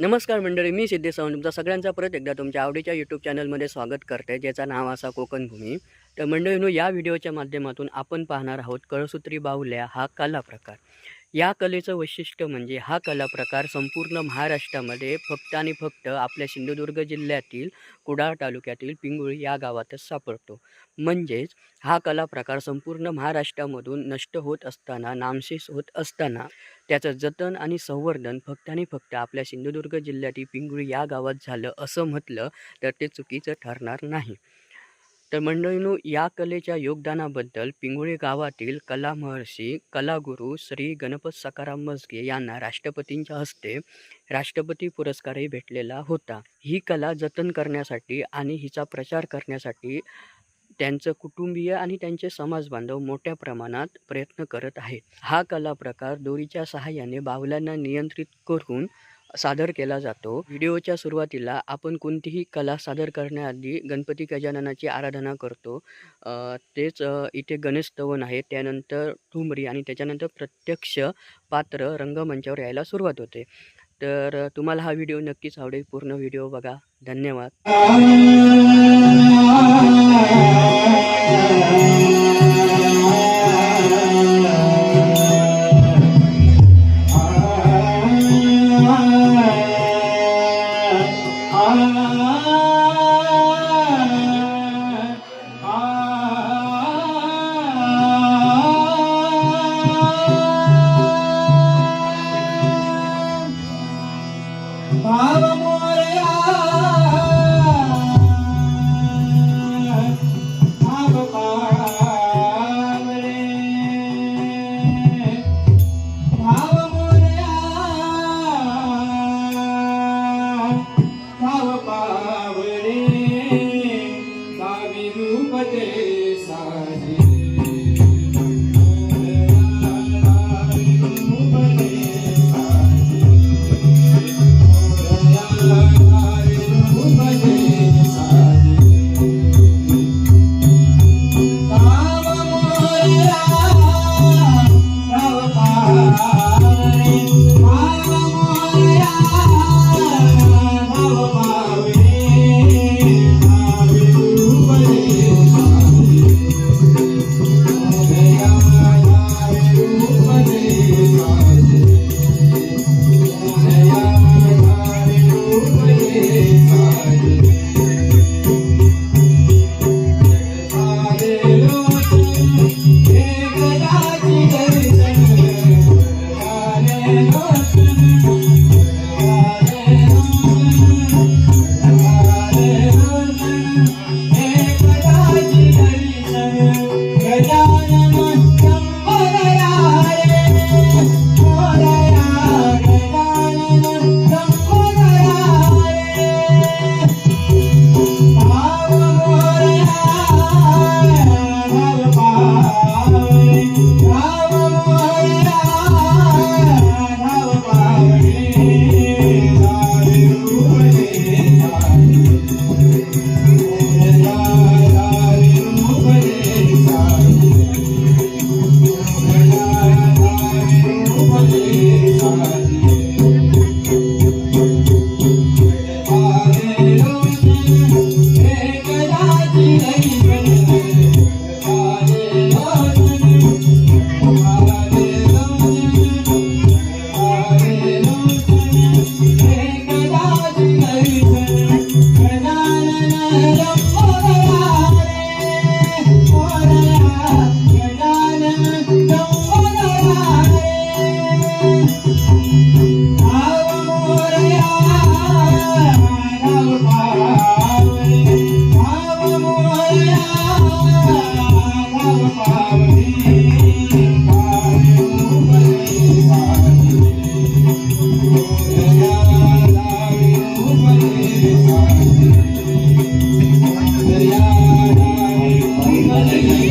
नमस्कार मंडळी मी सिद्धे सावंत. तुमचा सगळ्यांचा परत एकदा तुमच्या आवडीच्या यूट्यूब चॅनलमध्ये स्वागत करते ज्याचा नाव असा कोकणभूमी तर मंडळीनो या व्हिडिओच्या माध्यमातून आपण पाहणार आहोत कळसूत्री बाहुल्या हा कला प्रकार या कलेचं वैशिष्ट्य म्हणजे हा कला प्रकार संपूर्ण महाराष्ट्रामध्ये फक्त आणि फक्त आपल्या सिंधुदुर्ग जिल्ह्यातील कुडाळ तालुक्यातील पिंगुळी या गावातच सापडतो. म्हणजेच हा कला प्रकार संपूर्ण महाराष्ट्रामधून नष्ट होत असताना नामशेष होत असताना त्याचं जतन आणि संवर्धन फक्त आणि फक्त आपल्या सिंधुदुर्ग जिल्ह्यातील पिंगुळी या गावात झालं असं म्हटलं तर ते चुकीचं ठरणार नाही. तर मंडळींनो या कलेच्या योगदानाबद्दल पिंगुळे गावातील कला महर्षी कलागुरू श्री गणपत सकाराम मजगे यांना राष्ट्रपतींच्या हस्ते राष्ट्रपती पुरस्कारही भेटलेला होता. ही कला जतन करण्यासाठी आणि हिचा प्रचार करण्यासाठी त्यांचं कुटुंबीय आणि त्यांचे समाजबांधव मोठ्या प्रमाणात प्रयत्न करत आहेत. हा कला प्रकार दोरीच्या सहाय्याने बावल्यांना नियंत्रित करून सादर केला जातो. व्हिडिओच्या सुरुवातीला आपण कोणतीही कला सादर करण्याआधी गणपती गजाननाची आराधना करतो. तेच इथे गणेशस्तवन आहे. त्यानंतर ठुमरी आणि त्याच्यानंतर प्रत्यक्ष पात्र रंगमंचावर यायला सुरुवात होते. तर तुम्हाला हा व्हिडिओ नक्कीच आवडेल. पूर्ण व्हिडिओ बघा. धन्यवाद.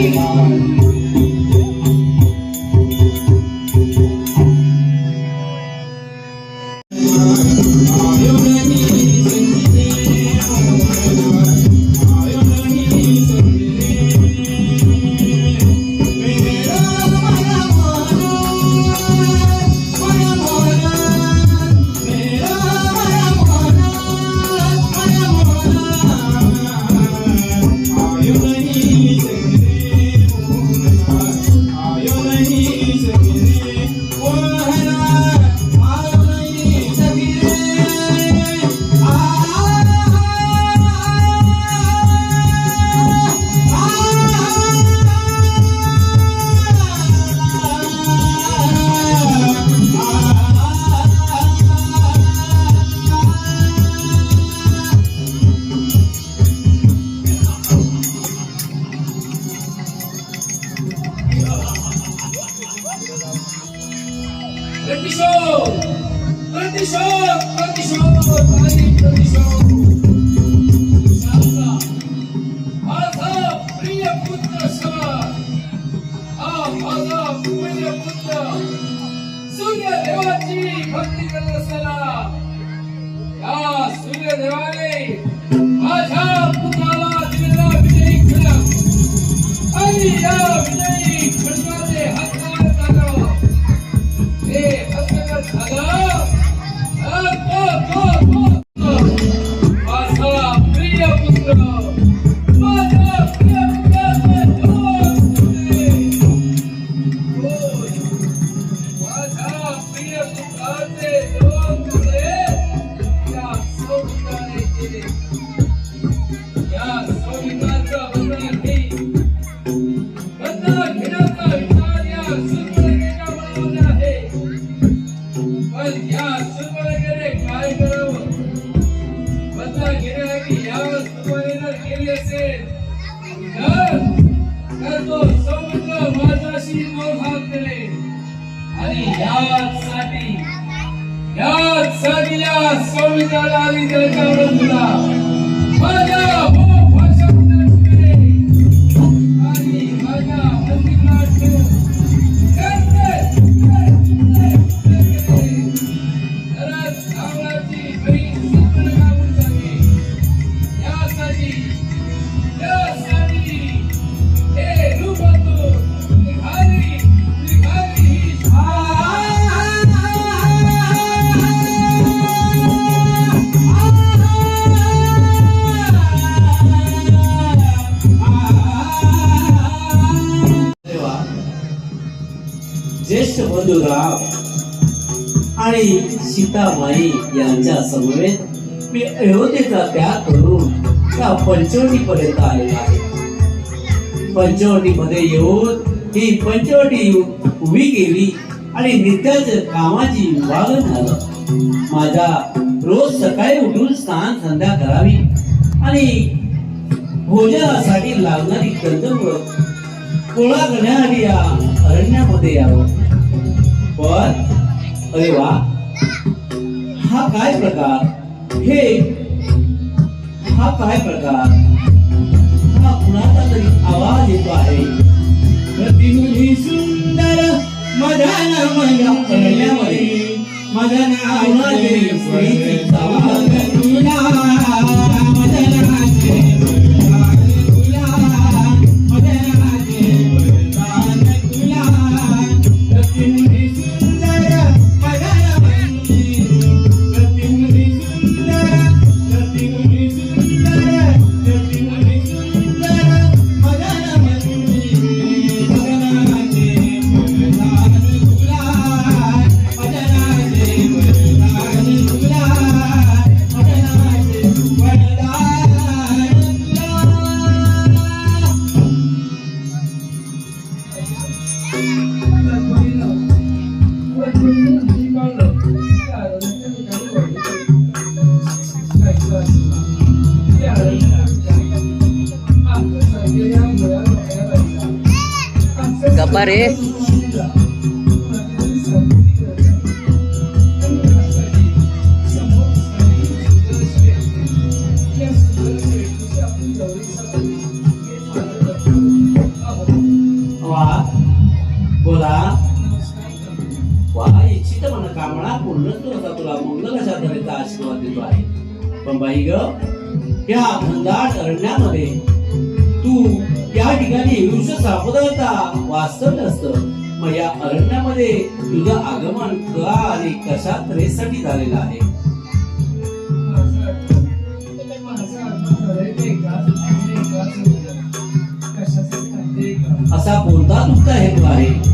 Amen. आणि सीताबाई यांच्या समवेत मी अयोध्येचा त्याग करून त्या पंचवटी पर्यंत आलेला आहे. पंचवटी मध्ये येऊन ही पंचवटी उभी केली आणि नित्याच्या कामाची विभागन झालं. माझा रोज सकाळी उठून स्नान संध्या करावी आणि भोजनासाठी लागणारी कंदमुळं गोळा करण्यासाठी या अरण्यामध्ये यावं. पण अरे वा. हा काय प्रकार? हे. हा काय प्रकार? हा कुणाचा तरी आवाज येतो आहे. प्रतिमुली सुंदर मदन या अरण्यामध्ये मदन आवाज बोला. वा इच्छित मन कामना पूर्ण होता तुला मंगल अशा तऱ्हेचा आशीर्वाद देतो आहे. पण बाई ग या भंडार अरण्यामध्ये तू या ठिकाणी येऊश सापडता वास्तव नसतं. मग या अरण्यामध्ये तुझं आगमन का आणि कशा तऱ्हेसाठी झालेलं आहे? असा कोणता तुमचा हेतू आहे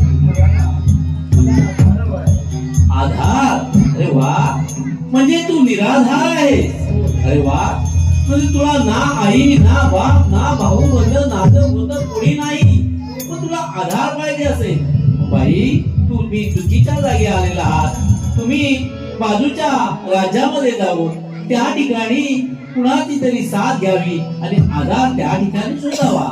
म्हणजे तू निराधार आहे. अरे वा. म्हणजे तुला ना आई ना बाप ना भाऊ बंद नातं होत कोणी नाही. पण तुला आधार पाहिजे असेल. बाई तुम्ही चुकीच्या जागी आलेला आहात. तुम्ही बाजूच्या राज्यामध्ये जाऊन त्या ठिकाणी कुणाची तरी साथ घ्यावी आणि आधार त्या ठिकाणी शोधावा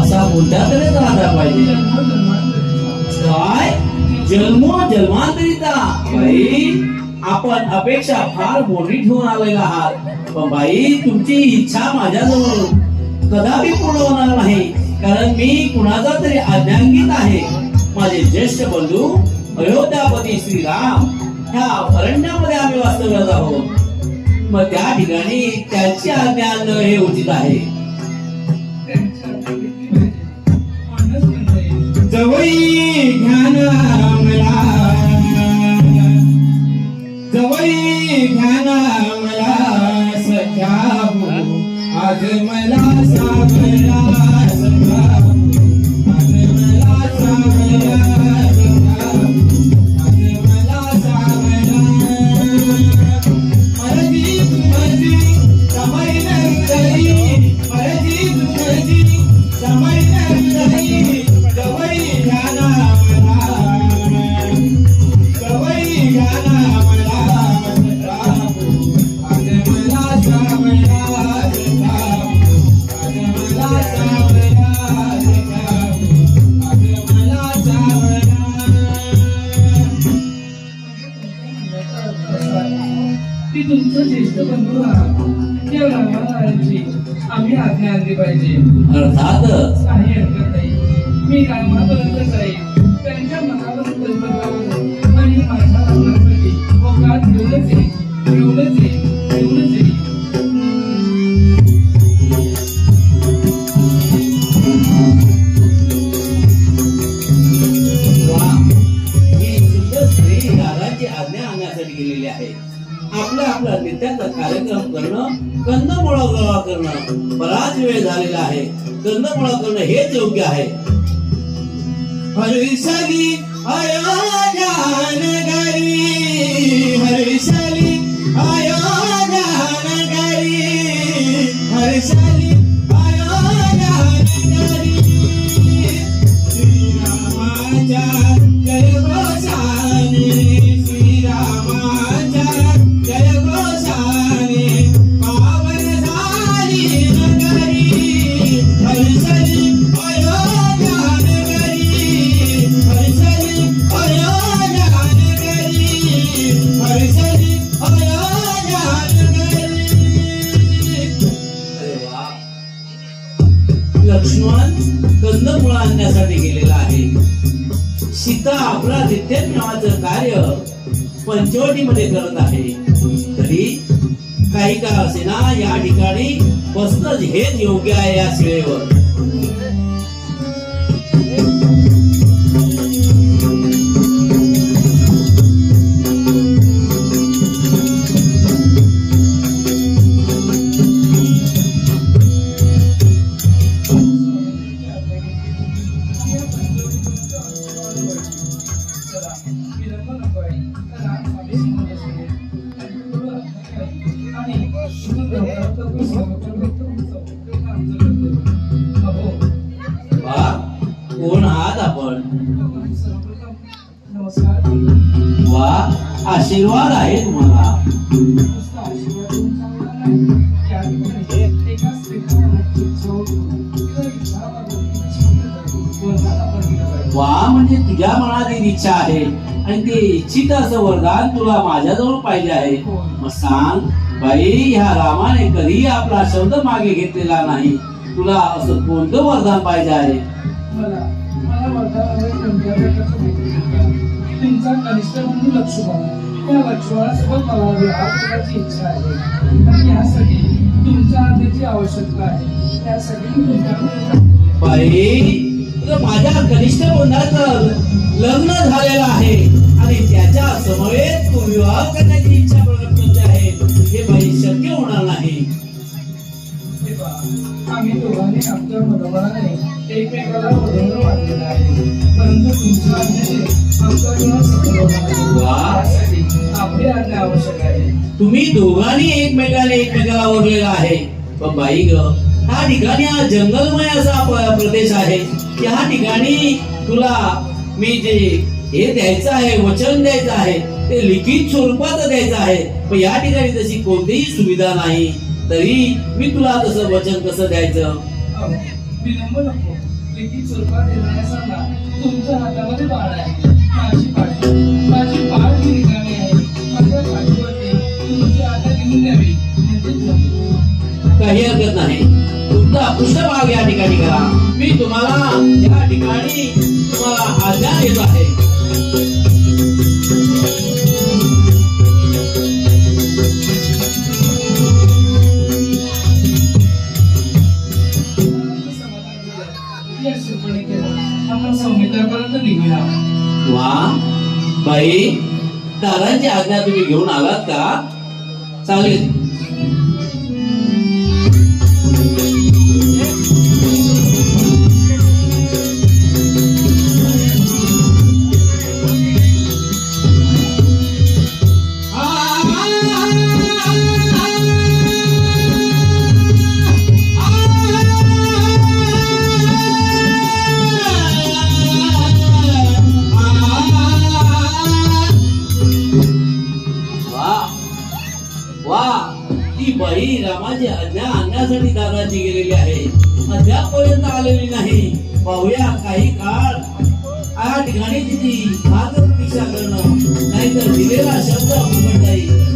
असा कोणत्या तरी आधार पाहिजे. काय? जन्मो जन्मांतरिता बाई आपण अपेक्षा फार मोठी ठेवून आलेला आहात? पण बाई तुमची इच्छा माझ्याजवळ कदापि पूर्ण होणार नाही. कारण मी कुणाचा तरी आज्ञांकित आहे. माझे ज्येष्ठ बंधू अयोध्यापती श्रीराम ह्या अरण्यामध्ये आम्ही वास्तव्यात आहोत. मग त्या ठिकाणी त्याची आज्ञा आणणं हे उचित आहे. जवळी ज्ञान मला मला सख्या हो. आज मला सापडला. Hey, पंचवटीमध्ये करत आहे. तरी काही करायचे ना या ठिकाणी बसणं हेच योग्य आहे या सेवेवर कोण आहात आपण? वा आशीर्वाद आहे तुम्हाला. वा म्हणजे तुझ्या मनातील इच्छा आहे. आणि ते इच्छित असं वरदान तुला माझ्याजवळ पाहिजे आहे. मग सांग बाई ह्या रामाने कधी आपला शब्द मागे घेतलेला नाही. तुला असं कोणतं वरदान पाहिजे आहे? मला. मला वर्तमानावर तुमच्याकडे कसं भेटेल? तुमचा कनिष्ठ बंधू लक्ष्मण. त्या लक्ष्मणासोबत मला विवाह करण्याची इच्छा आहे. आणि यासाठी तुमच्या आज्ञेची आवश्यकता आहे. त्यासाठी माझ्या कनिष्ठ बंधाचं लग्न झालेलं आहे. आणि त्याच्या समवेत तू विवाह करण्याची इच्छा प्रकट करते आहे. हे बाई शक्य होणार नाही. आम्ही दोघांनी आमच्या मनोमनाने एकमेकाला वाटलेलं आहे परंतु तुमच्या आज्ञेने आपली आज्ञा आवश्यक आहे तुम्ही दोघांनी एकमेकाने एकमेकाला आवडलेला आहे. पण बाई ग हा ठिकाणी हा जंगलमय असा प्रदेश आहे ह्या ठिकाणी तुला मी जे हे द्यायचं आहे वचन द्यायचं आहे ते लिखित स्वरूपात द्यायचं आहे. पण या ठिकाणी तशी कोणतीही सुविधा नाही. तरी मी तुला तसं वचन कसं द्यायचं? विलंब नको. लिखित स्वरूपात देणाऱ्या सांगा तुमच्या हातामध्ये बाळ आहे. माझी पाठी माझी बाळ ही रिकामी आहे. माझ्या पाठीवरती तुमच्या आज्ञा लिहून द्यावी. म्हणजे काही हरकत नाही. तुमचा पृष्ठभाग या ठिकाणी करा. मी तुम्हाला या ठिकाणी तुम्हाला आज्ञा देत आहे. बाई दारांची आज्ञा तुम्ही घेऊन आलात का? चालेल. आज्ञा आणण्यासाठी दादाजी गेलेली आहे अद्याप पर्यंत आलेली नाही. पाहूया काही काळ. या ठिकाणी तिची भाग प्रतीक्षा करणं. नाहीतर दिलेला शब्द आपण जाईल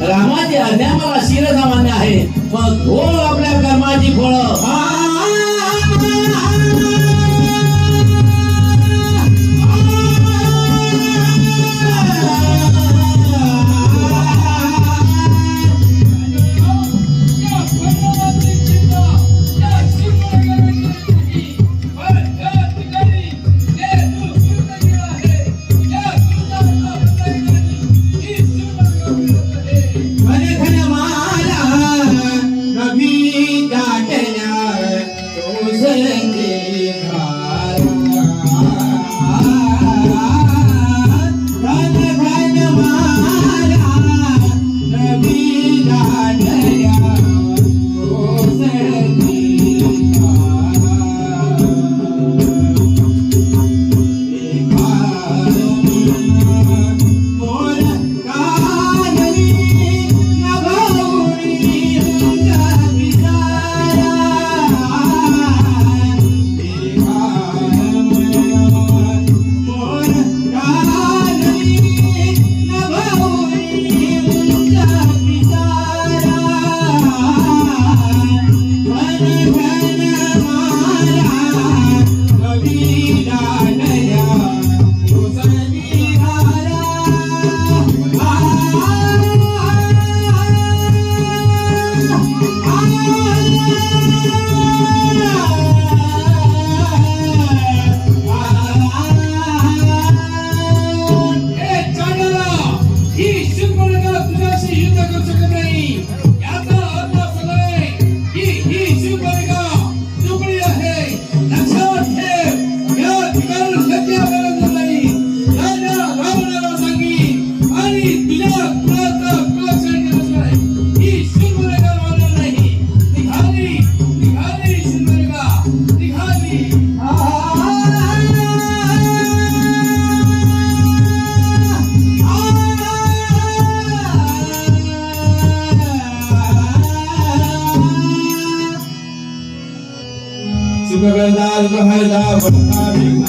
रामाची अध्यापना शिरसामान्य आहे मग हो आपल्या कर्माची फळ Mahada Vahari